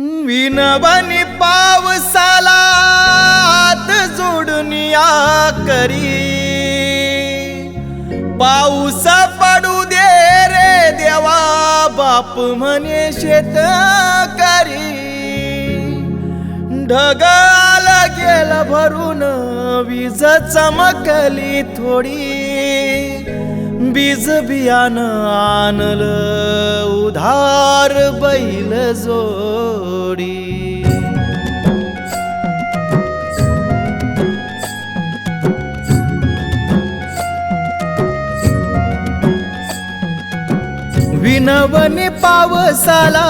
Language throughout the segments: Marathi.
विनवनी पावसाला जोडून या करी. पाऊस पडू दे रे देवा बाप म्हणे शेतकरी करी. आला गेला भरून वीज चमकली थोडी. बीज बियान आणलं उधार बैल जोडी. विनवने पावसाला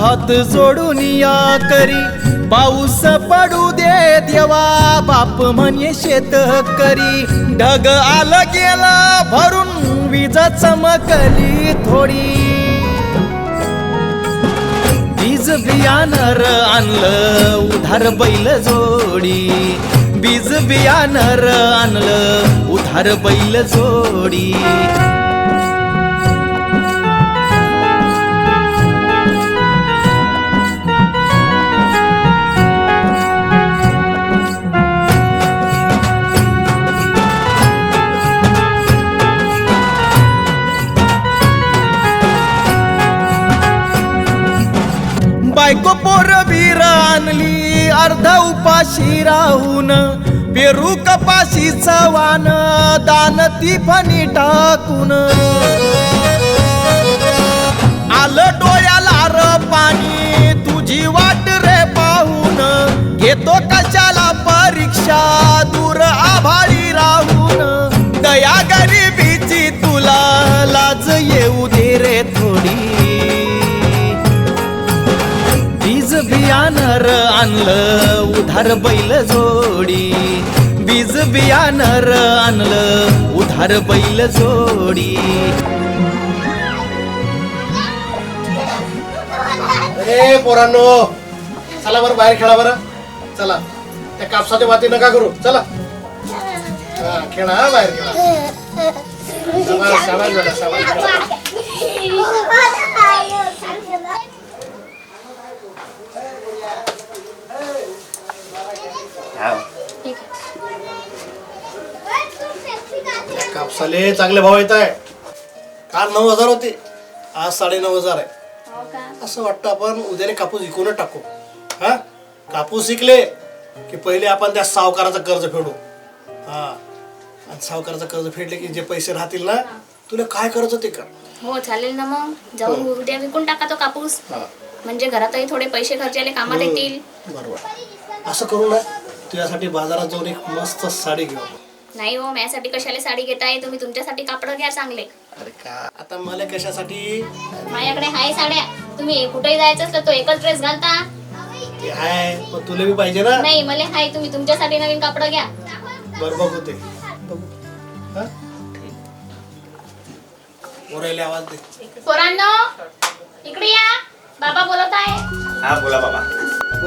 हात जोडून या करी. पाऊस पडू दे देवा बाप म्हणे शेतकरी ढग आलं गेला भरून वीज चमकली थोडी. बीज बियानर आणलं उधार बैल जोडी. बीज बियानर आणलं उधार बैल जोडी. आणली अर्ध उपाशी राहून. पेरू कपाशी चवान दान ती फणी टाकून. आलं डोळ्याला र पाणी तुझी वाट रे पाहून. घेतो कशाला परीक्षा दूर आभाळी बियानर आणलं उधार बैल जोडी. बीज बियानर आणलं उधार बैल जोडी. अरे पोरांनो चला बरं बाहेर खेळा बरं. चला. त्या कापसाच्या वाती नका करू. चला. हा, खेळा हा बाहेर खेळा. सामान सामान खेळा. कापसाले चांगले भाव येत आहे. काल नऊ हजार होते आज साडे नऊ हजार आहे. असं वाटतं आपण उद्याने कापूस विकूनच टाकू. हा? कापूस विकले की पहिले आपण त्या सावकाराचं कर्ज फेडू. हा. आणि सावकाराचं कर्ज फेडले की जे पैसे राहतील ना तुला काय करायचं ते कर. हो चालेल ना मग. जाऊन उद्या विकून टाका तो कापूस. हा. म्हणजे घरातही थोडे पैसे खर्चायला कामात येतील. बरोबर. असं करू ना तुझ्यासाठी बाजारात जाऊन एक मस्त साडी घेऊ आपण. नाही हो माझ्यासाठी कशाला साडी घेताय? तुम्ही तुमच्यासाठी कापड घ्या चांगले. अरे का? आता मला कशासाठी? माझ्याकडे हाय साड्या. तुम्ही कुठेही जायचं असलं तो एकच ड्रेस घालता. ते आहे पण तुला बी पाहिजे ना. नाही मला हाय. तुम्ही तुमच्यासाठी नवीन कापड घ्या. बरं बघू ते. बघू हा? ओरायला आवाज दे. पोरांनो इकडे या. बाबा बोलत आहे. हा बोला बाबा.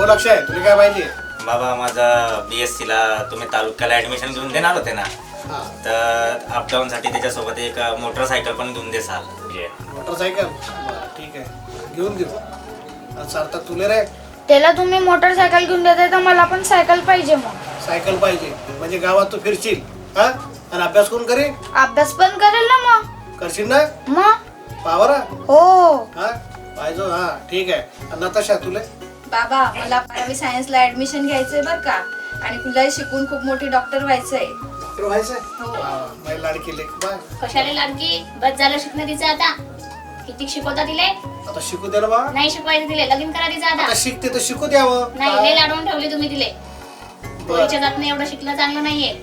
लक्ष आहे तुला काय पाहिजे बाबा माझा बी एस सीला तुम्ही तालुक्याला ऍडमिशन घेऊन देणार होते ना? हा. तर अपडाऊनसाठी त्याच्यासोबत एक मोटरसायकल पण घेऊन देसाल म्हणजे मोटरसायकल बरं ठीक आहे. घेऊन देऊ. आणि सार्थक तुले रे. त्याला तुम्ही मोटरसायकल घेऊन देताय तर मला पण सायकल पाहिजे मग. सायकल पाहिजे. म्हणजे गावात तू फिरशील हा? आणि अभ्यास कोण करे अभ्यास पण करेल ना मग. करशील ना? मग? पावरा? हो. हा? पाहिजे हा. ठीक आहे. आणि नताशा तुले? बाबा मला बारावी सायन्सला ऍडमिशन घ्यायचंय बर का? आणि तुला शिकून खूप मोठी डॉक्टर व्हायचंय. डॉक्टर व्हायचंय? वा, वा. माझी लाडकी लेख बा कशाला लाडकी? बस झालं शिकणं तिचं आता. किती शिकवता दिले आता शिकू दे ना बा. नाही शिकवायचं दिले लगीन करा तिचं आता. आता शिकते तर शिकू द्यावं. नाही लय लाडवून ठेवले तुम्ही दिले बरं. पोरीच्या जातनं एवढं शिकणं चांगलं नाहीये.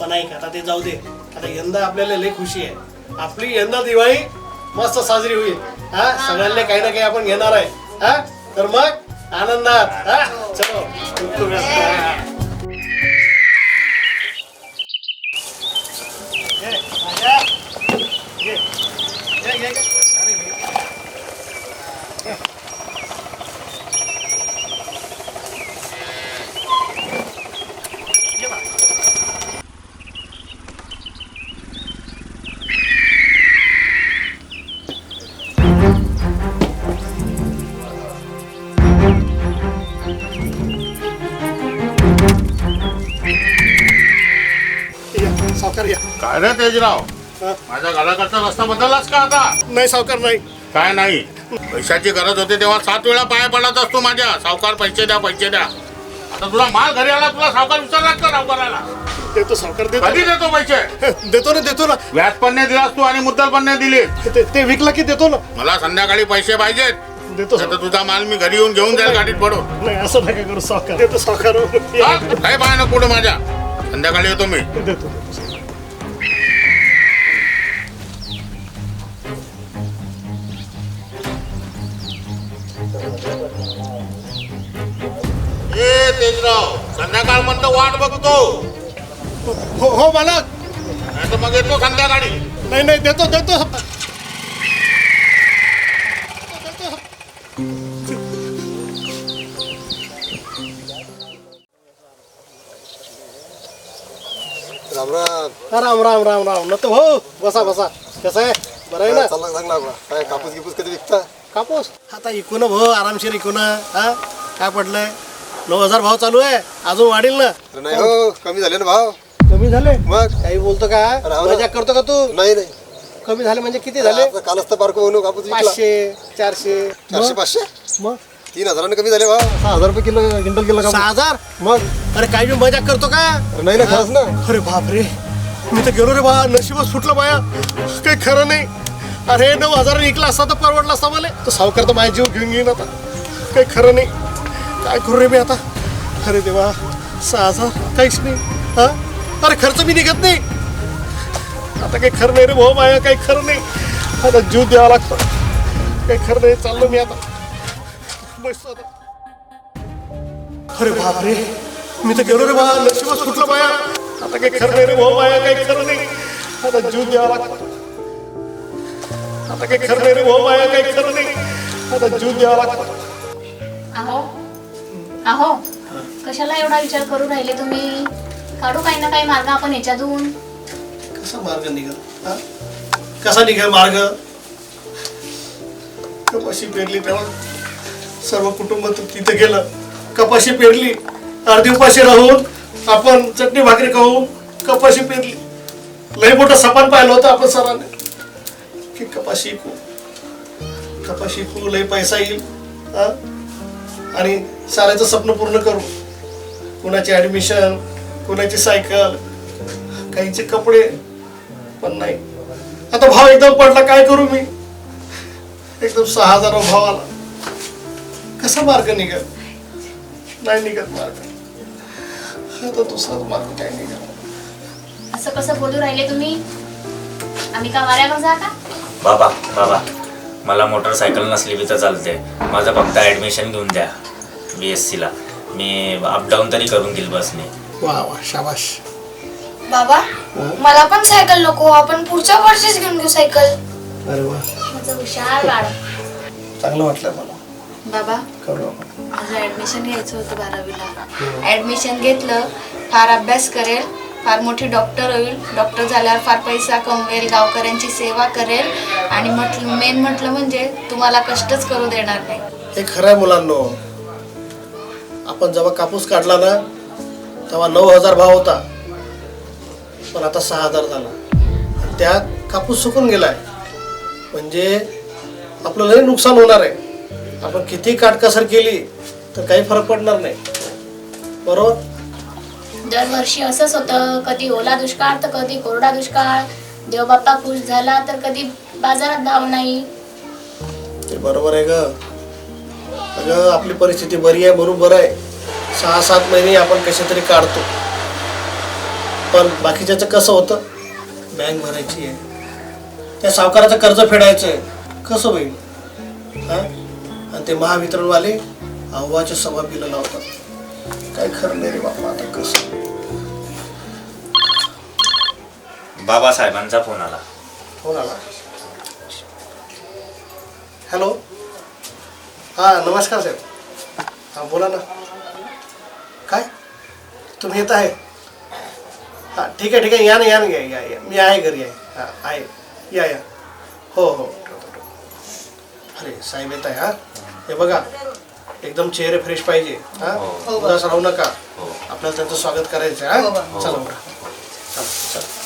पण ऐक आता ते जाऊ दे. आता यंदा आपल्याला लय खुशी आहे. आपली यंदा दिवाळी मस्त साजरी होईल. हा. सगळ्यांना काही ना काही आपण घेणार आहे. हा? तर मग? आनंदात हा चलो खूप खूप व्यस्त. घे, काय रे तेजराव? हा? माझ्या घराकडचा रस्ता बदललाच का आता? नाही सावकार नाही. काय नाही? पैशाची गरज होती तेव्हा सात वेळा पाया पडत असतो माझ्या. सावकार पैसे द्या पैसे द्या. आता तुला माल घरी आला तुला सावकार विचारलाच का सावकाराला? देतो सावकार देतो. कधी देतो पैसे? देतो ना देतो ना. व्याज पण नाही दिलास तू आणि मुद्दल पण नाही दिली ते- ते विकला की देतो ना. मला संध्याकाळी पैसे पाहिजेत. देतो तुझा माल मी घरी येऊन घेऊन जाईल गाडीत पडून. नाही असं नका करू सावकार? देतो सावकार. पाय नको कुठं माझ्या. संध्याकाळी येतो मी. देतो देतो. म्हणतो वाट बघतो. हो हो मालक नाही तर मग येतो संध्याकाळी नाही नाही देतो देतो. राम राम. राम राम राम राम. न हो बसा बसा. कसं आहे? बरं आहे ना? चालला चांगला. काय कापूस गिपूस कधी विकता? कापूस? आता इकून भाऊ आरामशीर इकून हा? काय पडलंय? नऊ हजार भाव चालू आहे. अजून वाढील ना? अरे नाही हो कमी झाले ना भाव. कमी झाले? मग? काही बोलतो का? अरे हो ना. मजाक करतो का तू? नाही नाही. कमी झाले म्हणजे किती झाले? कालच तर बारको म्हणून कापूस विकला. पाचशे चारशे. चारशे मग? पाचशे? मग? तीन हजाराने कमी झाले भाव. सहा हजार रुपये किलो क्विंटल किलो सहा हजार? मग? अरे काय मी मजाक करतो का? अरे नाही ना खरंच ना. अरे बापरे. मी तर गेलो रे बा नशीबच फुटलं बाया. काही खरं नाही. अरे नऊ हजार विकला असता तर परवडला असता मला. तर सावकार तर माझ्या जीव घेऊन घेईन आता. काही खरं नाही. काय करू रे मी आता? अरे देवा सहा हजार काहीच नाही हा? अरे खर्च मी निघत नाही. आता काही खरं नाही रे भाऊ माया काही खरं नाही. आता जीव द्यावा लागतो. काही खरं नाही चाललो मी आता. बसतो आता. अरे बापरे मी तर गेलो रे बा नशीबच सुटलं माया? आता काही खरं नाही रे भाऊ माया काही खरं नाही. आता जीव द्यावा लागतो. आता काही खरं नाही रे भाऊ माया काही खरं नाही. आता जीव द्यावा लागतो. अहो अहो कशाला एवढा विचार करू राहिले तुम्ही? काढू काही ना काही मार्ग आपण याच्यातून. कसा मार्ग निघल? हा? कसा निघेल मार्ग? कपाशी पेरली तेव्हा सर्व कुटुंब तू तिथे गेलं. कपाशी पेरली अर्धी उपाशी राहून आपण चटणी भाकरी खाऊ कपाशी पेरली. लई मोठं सपान पाहिलं होतं आपण सरांनी. की कपाशी विकू कपाशी विकू लई पैसा येईल. हा? आणि साऱ्याचं स्वप्न पूर्ण करू. कुणाची ऍडमिशन कुणाची सायकल काहीचे कपडे पण नाही. आता भाव एकदम पडला काय करू मी? एकदम सहा हजार भाव आला. कसा मार्ग निघत नाही निघत मार्ग. आता दुसरा मार्ग काय निघत असं कसं बोलू राहिले तुम्ही? आम्ही का वाऱ्यावर जा का बाबा बाबा मला मोटरसायकल नसली बी तर चालते माझं फक्त ॲडमिशन घेऊन द्या. बी एस सीला. मी अपडाऊन तरी करून घेईल बसने वा वा शाबाश बाबा मला पण सायकल नको आपण पुढच्या वर्षीच घेऊन घेऊ सायकल अरे वा. माझं हुशार बाळ. चांगलं वाटलं मला. बाबा करू आपण. माझं ऍडमिशन घ्यायचं होतं बारावीला. ऍडमिशन घेतलं फार अभ्यास करेल फार मोठी डॉक्टर होईल. डॉक्टर झाल्यावर फार पैसा कमवेल गावकऱ्यांची सेवा करेल. आणि म्हटलं मेन म्हटलं म्हणजे तुम्हाला कष्टच करू देणार नाही. हे खरं आहे मुलांनो. आपण जेव्हा कापूस काढला ना तेव्हा नऊ हजार भाव होता. पण आता सहा हजार झाला. आणि त्यात कापूस सुकून गेलाय. म्हणजे आपलं लई नुकसान होणार आहे. आपण किती काटकसर केली तर काही फरक पडणार नाही. बरोबर? दरवर्षी असंच होतं. कधी ओला दुष्काळ तर कधी कोरडा दुष्काळ. देवबाप्पा खुश झाला तर कधी बाजारात भाव नाही. ते बरोबर आहे ग. अगं आपली परिस्थिती बरी आहे म्हणून बरं आहे. सहा सात महिने आपण कसे तरी काढतो. पण बाकीच्याचं कसं होतं? बँक भरायची आहे. त्या सावकाराचं कर्ज फेडायचं आहे. कसं होईल? हा? आणि ते महावितरणवाले अव्वाच्या सभा बिलं लावतात. काय खरं नाही रे बापा आता कसं? बाबासाहेबांचा फोन आला. फोन आला. हॅलो हां नमस्कार साहेब. हां बोला ना. काय? तुम्ही येत आहे? हां ठीक आहे ठीक आहे. या ना या ना या या या. मी आहे घरी आहे. हां आहे. या या. हो हो. अरे साहेब येत आहे हां. हे बघा एकदम चेहरे फ्रेश पाहिजे हां. उदास राहू नका. आपल्याला त्यांचं स्वागत करायचं आहे हां. चला बघा चला चला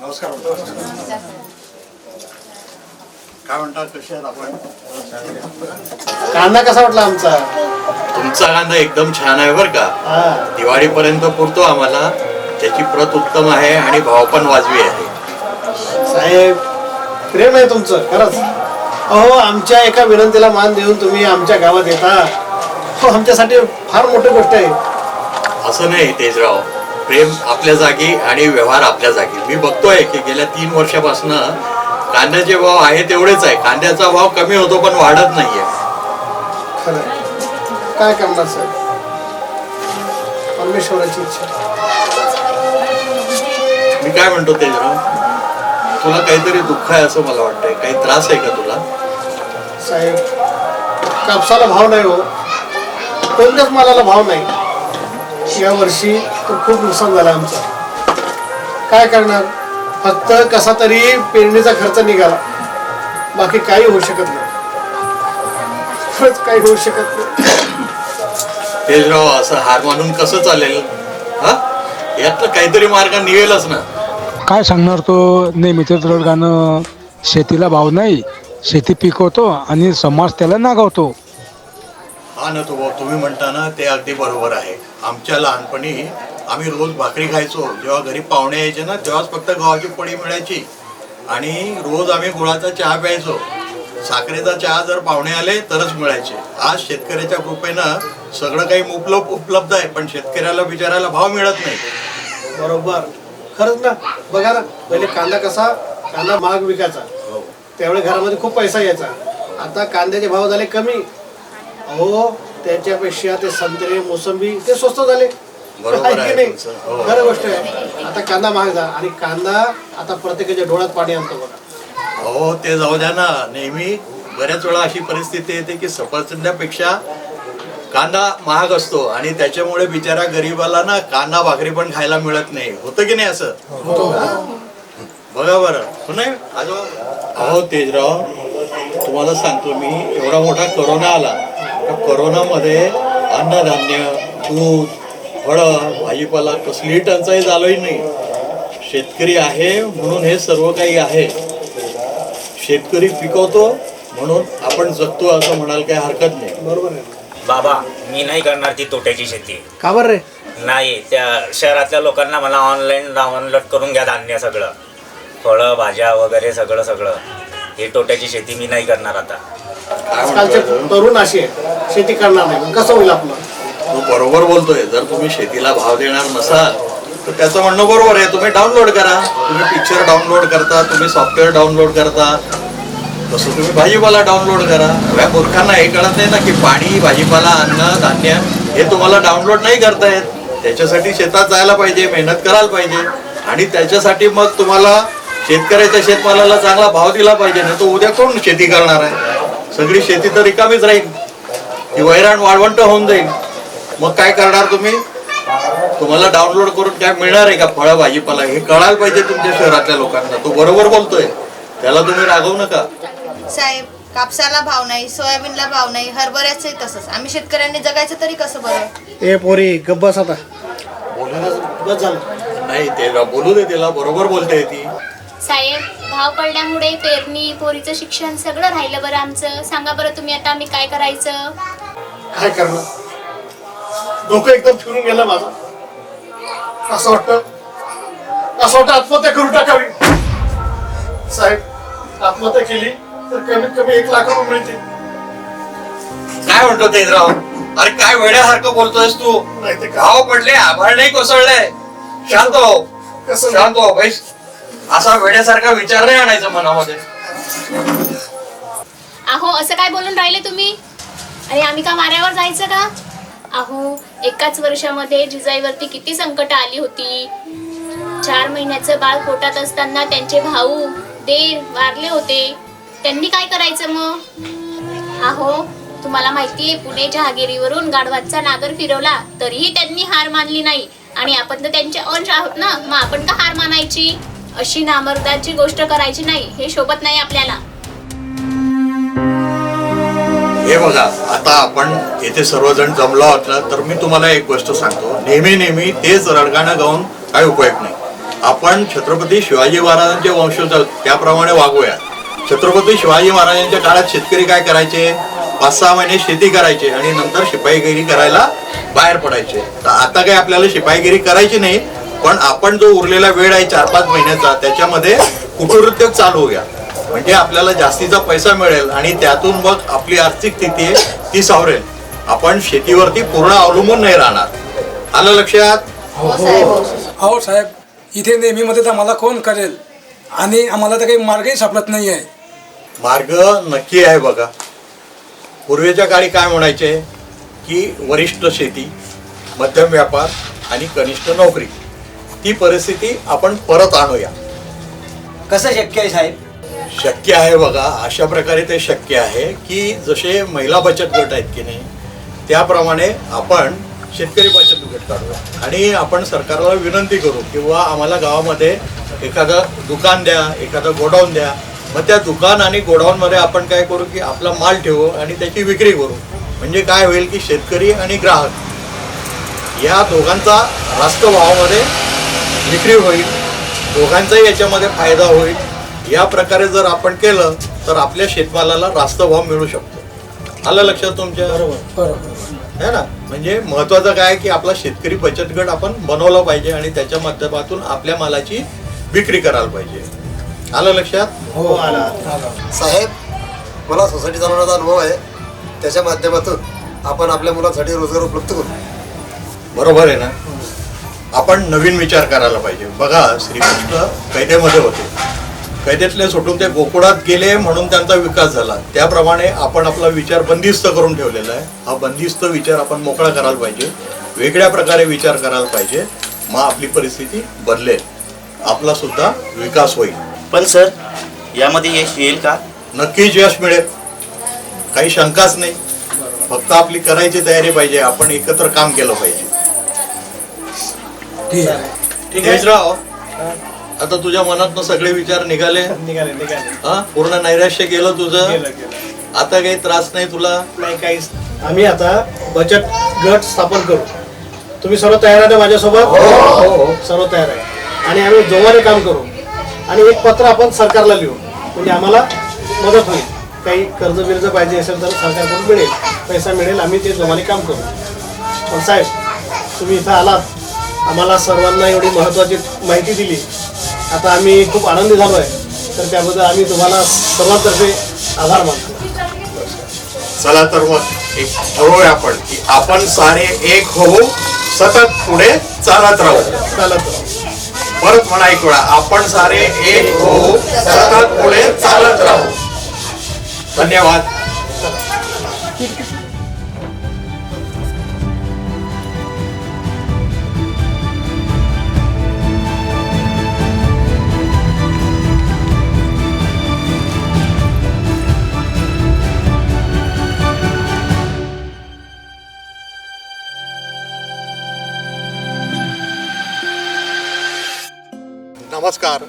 नमस्कार काय म्हणतात कसे आहात आपण कांदा कसा वाटला आमचा? तुमचा कांदा एकदम छान आहे बरं का. हा. दिवाळीपर्यंत पुरतो आम्हाला. त्याची प्रत उत्तम आहे आणि भाव पण वाजवी आहे. साहेब प्रेम आहे तुमचं खरंच. अहो आमच्या एका विनंतीला मान देऊन तुम्ही आमच्या गावात येता. हो आमच्यासाठी फार मोठी गोष्ट आहे. असं नाही तेजराव. प्रेम आपल्या जागी आणि व्यवहार आपल्या जागी. मी बघतोय की गेल्या तीन वर्षापासून कांद्याचे भाव आहे तेवढेच आहे. कांद्याचा भाव कमी होतो पण वाढत नाहीये. खरं. काय करणार साहेब परमेश्वराची इच्छा. मी काय म्हणतो तेजराव? तुला काहीतरी दुःख आहे असं मला वाटतंय. काही त्रास आहे का तुला? साहेब कापसाला भाव नाही हो. कोणत्याच मालाला भाव नाही. या वर्षी तर खूप नुकसान झालं आमचं. काय करणार? फक्त कसा तरी पेरणीचा खर्च निघाला. बाकी काही होऊ शकत नाही. खरंच काही होऊ शकत नाही. तेजराव असं हार मानून कसं चालेल? हा? यातलं काहीतरी मार्ग निघेलच ना. काय सांगणार तो? नेहमीच गाणं शेतीला भाव नाही. शेती पिकवतो आणि समाज त्याला नागवतो. हा ना तो भाऊ तुम्ही म्हणता ना ते अगदी बरोबर आहे. आमच्या लहानपणी आम्ही रोज भाकरी खायचो. जेव्हा घरी पाहुणे यायचे ना तेव्हाच फक्त गव्हाची पडी मिळायची. आणि रोज आम्ही गुळाचा चहा प्यायचो. साखरेचा चहा जर पाहुणे आले तरच मिळायचे. आज शेतकऱ्याच्या कृपेनं सगळं काही उपलब्ध उपलब्ध आहे पण शेतकऱ्याला बिचारायला भाव मिळत नाही. बरोबर. खरंच ना बघा ना पहिले कांदा कसा कांदा महाग विकायचा. त्यावेळी घरामध्ये खूप पैसा यायचा. आता कांद्याचे भाव झाले कमी. अहो त्याच्यापेक्षा ते संत्रे मोसंबी ते स्वस्त झाले. बरोबर आहे की आहे नाही? तुमचं. हो. खरं गोष्ट आहे. आता कांदा महाग झाला. आणि कांदा आता प्रत्येकाच्या डोळ्यात पाणी आणतो बघा. हो ते जाऊ द्या ना. नेहमी बऱ्याच वेळा अशी परिस्थिती येते की सफरचंदापेक्षा कांदा महाग असतो आणि त्याच्यामुळे बिचारा गरीबाला ना कांदा भाकरी पण खायला मिळत नाही. होतं की नाही असं? बघा बरं. हो नाही? आजोबा? अहो तेजराव तुम्हाला सांगतो मी एवढा मोठा करोना आला. त्या करोनामध्ये अन्नधान्य दूध फळं भाजीपाला कसलीही टंचाई झाली नाही. शेतकरी आहे म्हणून हे सर्व काही आहे. शेतकरी पिकवतो म्हणून आपण जगतो असं म्हणाल काही हरकत नाही. बरोबर आहे. बाबा मी नाही करणार ती तोट्याची शेती. का बरं रे? नाही त्या शहरातल्या लोकांना मला ऑनलाईन डाउनलोड करून घ्या धान्य सगळं. फळं भाज्या वगैरे सगळं सगळं. ही तोट्याची शेती मी नाही करणार आता. आजकालचे? तरुण असे शेती करणार नाही. मग कसं होईल आपलं? तू बरोबर बोलतोय. जर तुम्ही शेतीला भाव देणार नसाल तर त्याचं म्हणणं बरोबर आहे. तुम्ही डाउनलोड करा. तुम्ही पिक्चर डाउनलोड करता तुम्ही सॉफ्टवेअर डाउनलोड करता. तसं तुम्ही भाजीपाला डाउनलोड करा. या मूर्खांना हे कळत नाही ना की पाणी भाजीपाला अन्न धान्य हे तुम्हाला डाउनलोड नाही करता येत. त्याच्यासाठी शेतात जायला पाहिजे मेहनत करायला पाहिजे. आणि त्याच्यासाठी मग तुम्हाला शेतकऱ्याच्या शेतमालाला चांगला भाव दिला पाहिजे. ना तो उद्या कोण शेती करणार आहे? सगळी शेती तर रिकामीच राहील. ती वैराण वाळवंट होऊन जाईल. मग काय करणार तुम्ही? तुम्हाला डाउनलोड करून काय मिळणार आहे का फळं भाजीपाला? हे कळायला पाहिजे तुमच्या शहरातल्या लोकांना. तो बरोबर बोलतोय. त्याला तुम्ही रागवू नका. साहेब कापसाला भाव नाही सोयाबीनला भाव नाही हरभऱ्याचंही तसंच. आम्ही शेतकऱ्यांनी जगायचं तरी कसं बरं? ए पोरी गब्बस आता. नाही ते बोलू दे त्याला बरोबर बोलते ती साहेब भाव पडल्यामुळे पेरणी पोरीचं शिक्षण सगळं राहिलं बरं आमचं. सांगा बरं तुम्ही आता आम्ही काय करायचं? काय करणार? डोकं एकदम फिरून गेलं माझं. असं वाटतं. असं वाटतं आत्महत्या करून टाकावी. साहेब आत्महत्या केली तर कमीत कमी एक लाख रुपये मिळतील. काय म्हणतो तेजराव? अरे काय वेड्यासारखं बोलतोयस तू? नाही ते का भाव पडले आभाळ नाही कोसळले शांत हो. कसं शांत हो बैस असा वेड्यासारखा विचार नाही आणायचा मनामध्ये. अहो असं काय बोलून राहिले तुम्ही? आणि आम्ही का माऱ्यावर जायचं का? अहो एकाच वर्षामध्ये जिजाईवरती किती संकट आली होती. चार महिन्याचं बाळ पोटात असताना त्यांचे भाऊ देर वारले होते. त्यांनी काय करायचं मग? अहो तुम्हाला माहितीये पुणे जहागिरीवरून गाढवाचा नागर फिरवला तरीही त्यांनी हार मानली नाही. आणि आपण तर त्यांचे अंश आहोत ना मग आपण का हार मानायची? अशी नामर्दाची गोष्ट करायची नाही हे शोभत नाही आपल्याला. हे बघा आता आपण येथे सर्वजण जमलो आहोत तर मी तुम्हाला एक गोष्ट सांगतो. नेहमी नेहमी तेच रडगाणं गाऊन काही उपयोग नाही. आपण छत्रपती शिवाजी महाराजांचे वंशज त्याप्रमाणे वागूया. छत्रपती शिवाजी महाराजांच्या काळात शेतकरी काय करायचे? पाच सहा महिने शेती करायचे आणि नंतर शिपाईगिरी करायला बाहेर पडायचे. तर आता काही आपल्याला शिपाईगिरी करायची नाही पण आपण जो उरलेला वेळ आहे चार पाच महिन्याचा त्याच्यामध्ये कुटुरुद्योग चालू होऊया. म्हणजे आपल्याला जास्तीचा पैसा मिळेल आणि त्यातून मग आपली आर्थिक स्थिती ती सावरेल. आपण शेतीवरती पूर्ण अवलंबून नाही राहणार. आलं लक्षात? अहो साहेब इथे नेहमीमध्ये तर आम्हाला कोण करेल? आणि आम्हाला तर काही मार्गही सापडत नाही आहे मार्ग नक्की आहे बघा. पूर्वीच्या काळी काय म्हणायचे? की वरिष्ठ शेती मध्यम व्यापार आणि कनिष्ठ नोकरी. ती परिस्थिती आपण परत आणूया. कसं शक्य आहे साहेब? शक्य आहे बघा अशा प्रकारे ते शक्य आहे की जसे महिला बचत गट आहेत की नाही त्याप्रमाणे आपण शेतकरी बचत गट काढूया. आणि आपण सरकारला विनंती करू किंवा आम्हाला गावामध्ये एखादं दुकान द्या एखादं गोडाऊन द्या मग त्या दुकान आणि गोडाऊनमध्ये आपण काय करू की आपला माल ठेवू आणि त्याची विक्री करू. म्हणजे काय होईल की शेतकरी आणि ग्राहक या दोघांचा रास्त भावामध्ये विक्री होईल दोघांचाही याच्यामध्ये फायदा होईल. या प्रकारे जर आपण केलं तर आपल्या शेतमालाला रास्त भाव मिळू शकतो. आलं लक्षात तुमच्या? बरोबर है ना? म्हणजे महत्वाचं काय की आपला शेतकरी बचत गट आपण बनवला पाहिजे आणि त्याच्या माध्यमातून आपल्या मालाची विक्री करायला पाहिजे. आलं लक्षात? हो आला साहेब मला सोसायटी चालवण्याचा अनुभव आहे. त्याच्या माध्यमातून आपण आपल्या मुलांसाठी रोजगार उपलब्ध करू. बरोबर आहे ना? आपण नवीन विचार करायला पाहिजे. बघा श्रीकृष्ण कैद्यामध्ये होते. कैद्यातले सोडून ते गोकुळात गेले म्हणून त्यांचा विकास झाला. त्याप्रमाणे आपण आपला विचार बंदिस्त करून ठेवलेला आहे. हा बंदिस्त विचार आपण मोकळा करायला पाहिजे. वेगळ्या प्रकारे विचार करायला पाहिजे. मग आपली परिस्थिती बदलेल. आपला सुद्धा विकास होईल. पण सर यामध्ये यश येईल का? नक्कीच यश मिळेल. काही शंकाच नाही. फक्त आपली करायची तयारी पाहिजे. आपण एकत्र काम केलं पाहिजे. ठीक आहे. ठीक आहे आता तुझ्या मनात सगळे विचार निघाले? निघाले निघाले. हा? पूर्ण नैराश्य गेलं तुझं? गेलं गेलं. आता काही त्रास नाही तुला? नाही काहीच आम्ही आता बचत गट स्थापन करू. तुम्ही सर्व तयार आहे ना माझ्यासोबत सर्व तयार आहे. आणि आम्ही जोमाने काम करू. आणि एक पत्र आपण सरकारला लिहू. म्हणजे आम्हाला मदत होईल. काही कर्ज बिर्ज पाहिजे असेल तर सरकारकडून मिळेल. पैसा मिळेल आम्ही ते जोमाने काम करू. पण साहेब तुम्ही इथं आलात. आम्हाला सर्वांना एवढी महत्त्वाची माहिती दिली. आता आम्ही खूप आनंदी झालो आहे तर त्याबद्दल आम्ही तुम्हाला सर्वांतर्फे आभार मानतो. चला तर मग एक ठरवूया आपण की आपण सारे एक होऊ सतत पुढे चालत राहू. चालत राहू. परत म्हणा एक वेळा आपण सारे एक होऊ सतत पुढे चालत राहू. धन्यवाद. नमस्कार.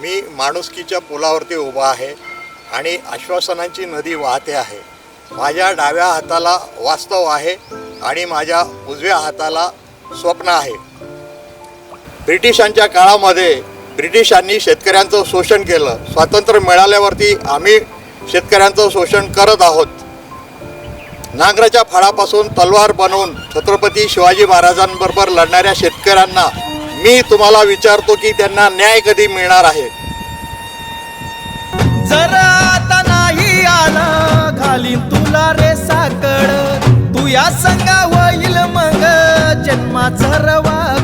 मी माणुसकीच्या पुलावरती उभा आहे आणि आश्वासनांची नदी वाहते आहे. माझ्या डाव्या हाताला वास्तव आहे आणि माझ्या उजव्या हाताला स्वप्न आहे. ब्रिटिशांच्या काळामध्ये ब्रिटिशांनी शेतकऱ्यांचं शोषण केलं. स्वातंत्र्य मिळाल्यावरती आम्ही शेतकऱ्यांचं शोषण करत आहोत. नांगराच्या फाळापासून तलवार बनवून छत्रपती शिवाजी महाराजांबरोबर लढणाऱ्या शेतकऱ्यांना मी तुम्हाला विचारतो की त्यांना न्याय कधी मिळणार आहे? जर आता नाही आला खाली तुला रे साकड. तू या संगा होईल मग जन्माचा रवा.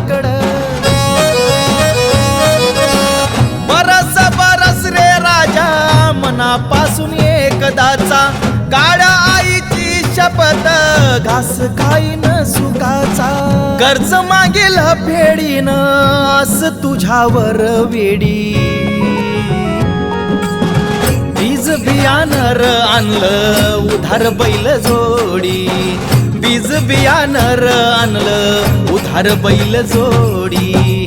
आईची शपथ घास खाईन सुखाचा. कर्ज मागेल फेडीन आस तुझ्यावर वेडी. बीज बियानर आणलं उधार बैल जोडी. बीज बियानर आणलं उधार बैल जोडी.